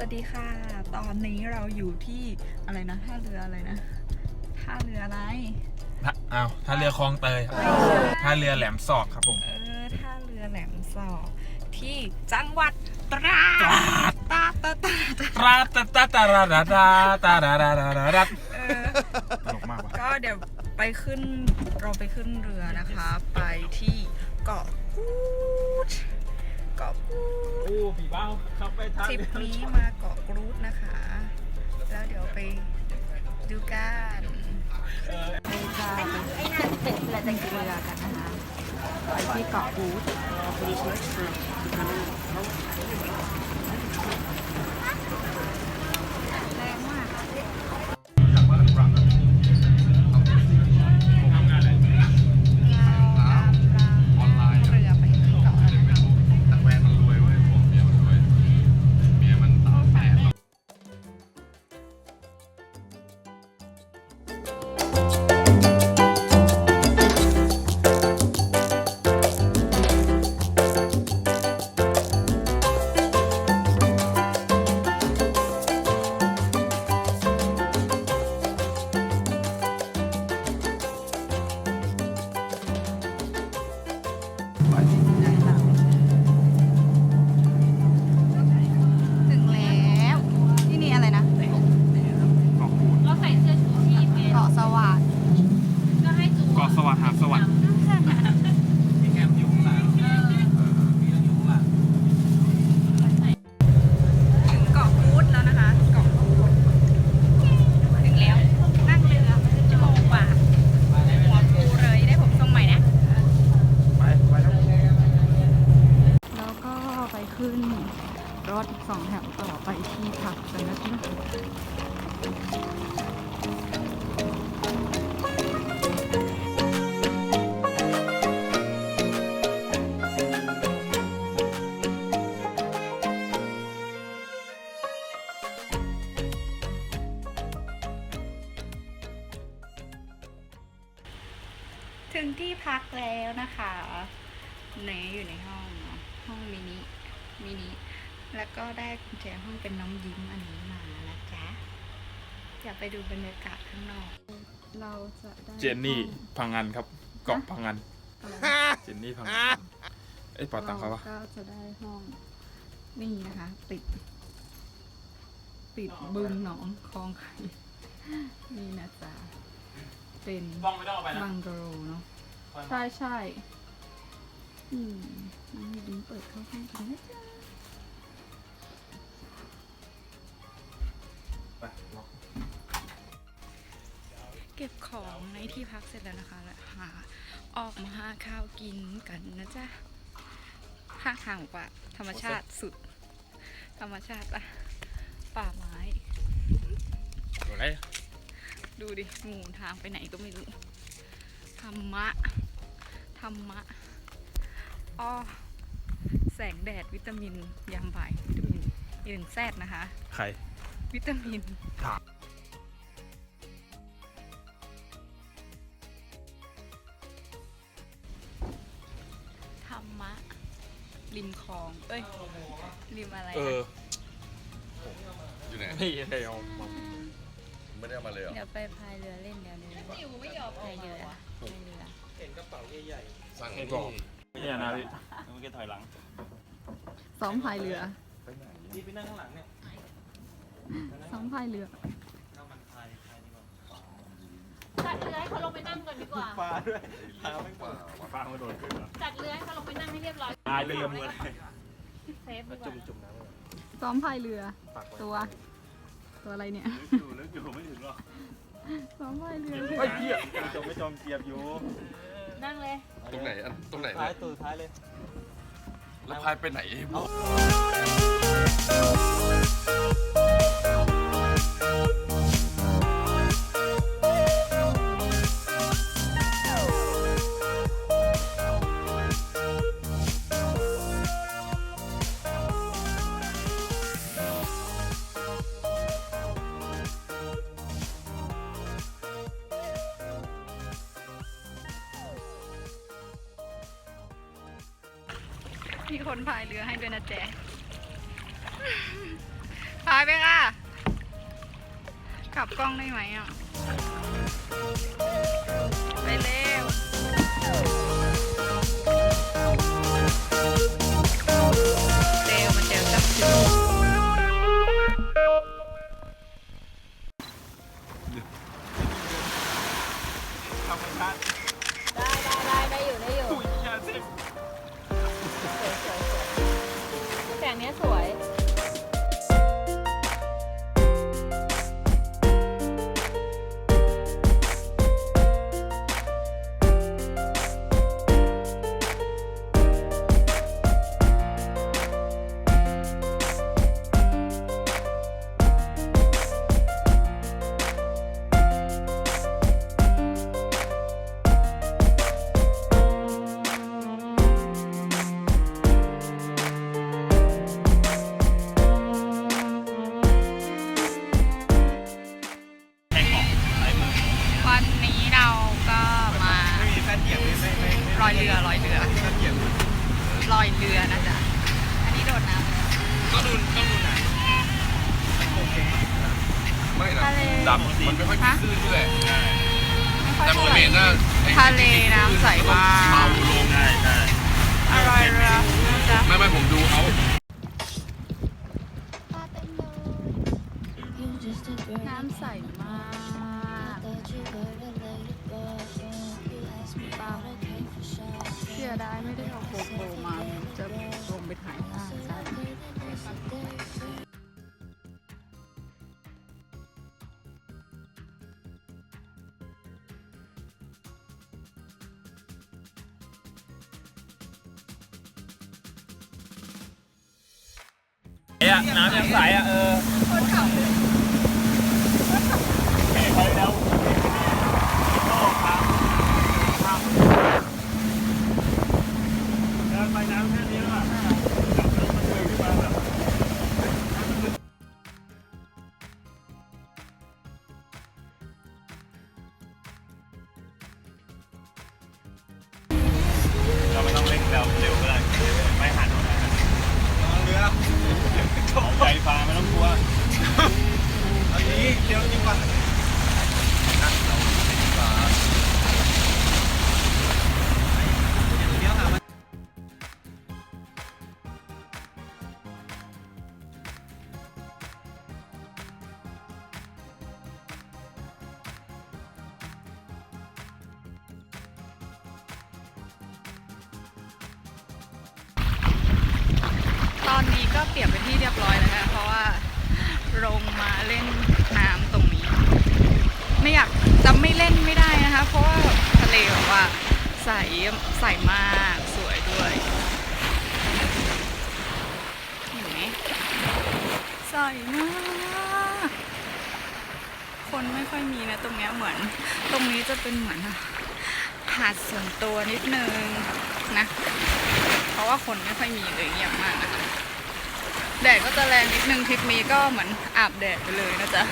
วัสดีค่ะ ตอนนี้เราอยู่ที่อะไรนะท่าเรืออะไรนะท่าเรืออะไรถ้าอ้าวถ้าเรือคลองเตยครับถ้าเรือแหลมศอกครับผม เออท่าเรือแหลมสอก ที่จังหวัดตราดตราดตราดตราดตราตาตาตาราดาดาตาราดาดาดาดาเออตลกมากว่ะก็เดี๋ยวไปขึ้นเราไปขึ้นเรือนะคะ ไปที่เกาะกูดเกาะกูดโอ้ผีเบ้าขับไปทางทริปนี้มาเกาะกรูดนะคะ แล้วเดี๋ยวไปดูกันไปจะเราจะขี่เรือกันนะคะไปที่เกาะกรูด ขึ้น รถสองแถวต่อไปที่พักกันนะคะถึงที่พักแล้วนะคะเนอยู่ในห้องห้องมินิ มินิแล้วก็ได้กุญแจห้องเป็นน้องยิ้มอันนี้มานะจ๊ะอยากไปดูบรรยากาศข้างนอก เราจะได้เจนนี่ห้องพังงานครับเกาะพังงานอะไรเจนนี่พังงานเอ้ยเปอตังเขาปะก็จะได้ห้องนี่นะคะ ติด ติดบึงหนองคลองไข่นี่นะจ๊ะเป็นบ้องไม่ต้องเอาไปนะบังกะโรเนาะใช่ใช่อืมน้องมีดินเปิดเข้าห้องกันนะจ๊ะ เก็บของในที่พักเสร็จแล้วนะคะแล้วหาออกมาหาข้าวกินกันนะจ๊ะห่างห่างกว่า ธรรมชาติสุด ธรรมชาติอะป่าไม้ตัวอะไรดูดิหมู่ทางไปไหนก็ไม่รู้ ธรรมะ ธรรมะอ้อแสงแดดวิตามินยามบ่ายวิตามินอีหนึ่งแซดนะคะ ใคร วิตามิน ถาม มะ ริมคลอง เอ้ย ริมอะไรเอนะออยู่ไหนไม่ได้เอามาไม่ได้เอามาเลยเหรอเดี๋ยวไปพายเรือเล่นเดี๋ยวนี้อยู่ไม่ยอมพายเรือพายเรือสั่งไม่บอกเนี่ยนะพี่มันก็ถอยหลังซ้อมพายเรือ นี่ไปนั่งข้างหลังเนี่ยซ้อมพายเรือ นั่งมันพายพายดีกว่า จัดเรือให้เขาลงไปนั่งก่อนดีกว่า ปลาด้วยปลาไม่ปลาฟ้ามาโดนขึ้นเหรอจัดเรือให้เขาลงไปนั่งให้เรียบร้อยตายไปเลยเซฟดีกว่าจุ่มจุ่มน้ำเลยซ้อมพายเรือ ปักไตัว ตัวอะไรเนี่ย ลึกอยู่ลึกอยู่ไม่ถึงหรอกซ้อมพายเรือไอ้เหี้ยจมไม่จมเกียบอยู่นั่งเลย ตรงไหนอันตรงไหนท้าเลยตัวท้ายเลย แล้วพายไปไหนพวก มีคนพายเรือให้ด้วยนะแจ๊พายไปค่ะ กลับกล้องได้ไหมอะ ดำมันไม่ค่อยมีคลื่นด้วยไม่ค่อยแต่โมเท่าไหเมร่นต์น่ะไอ้ทะเลน้ำใสมากเมาลงได้ได้อร่อยเรือนะจ๊ะไม่ไม่ผมดูเขาน้ำใสมากเสียดายไม่ได้เอาโกโปรมาจะลงไปถ่ายหน้าจ้ น้ำยังใสอะเออคนขับไปแล้วเดินไปน้ำแค่นี้แล้วอะจับแล้วมันเลยขึ้นมาแบบเราไม่ต้องเร่งเร็วเร็วก็ได้ไม่หันออกมาเรือ ใจฟ้าไม่ต้องกลัว อันนี้เดี๋ยวดีกว่า ก็เปียนเป็นที่เรียบร้อยแล้วนะเพราะว่าลงมาเล่นน้ำตรงนี้ ไม่อยากจะไม่เล่นไม่ได้นะคะ เพราะว่าทะเลแบบว่าใสใสมากสวยด้วยเห็นไหมใสมากคนไม่ค่อยมีนะตรงเนี้ยเหมือน ตรงนี้จะเป็นเหมือนหาดส่วนตัวนิดนึงนะ เพราะว่าคนไม่ค่อยมีเลยเงียบมากนะคะ แดดก็จะแรงนิดนึงทริปนี้ก็เหมือนอาบแดดไปเลยนะจ๊ะ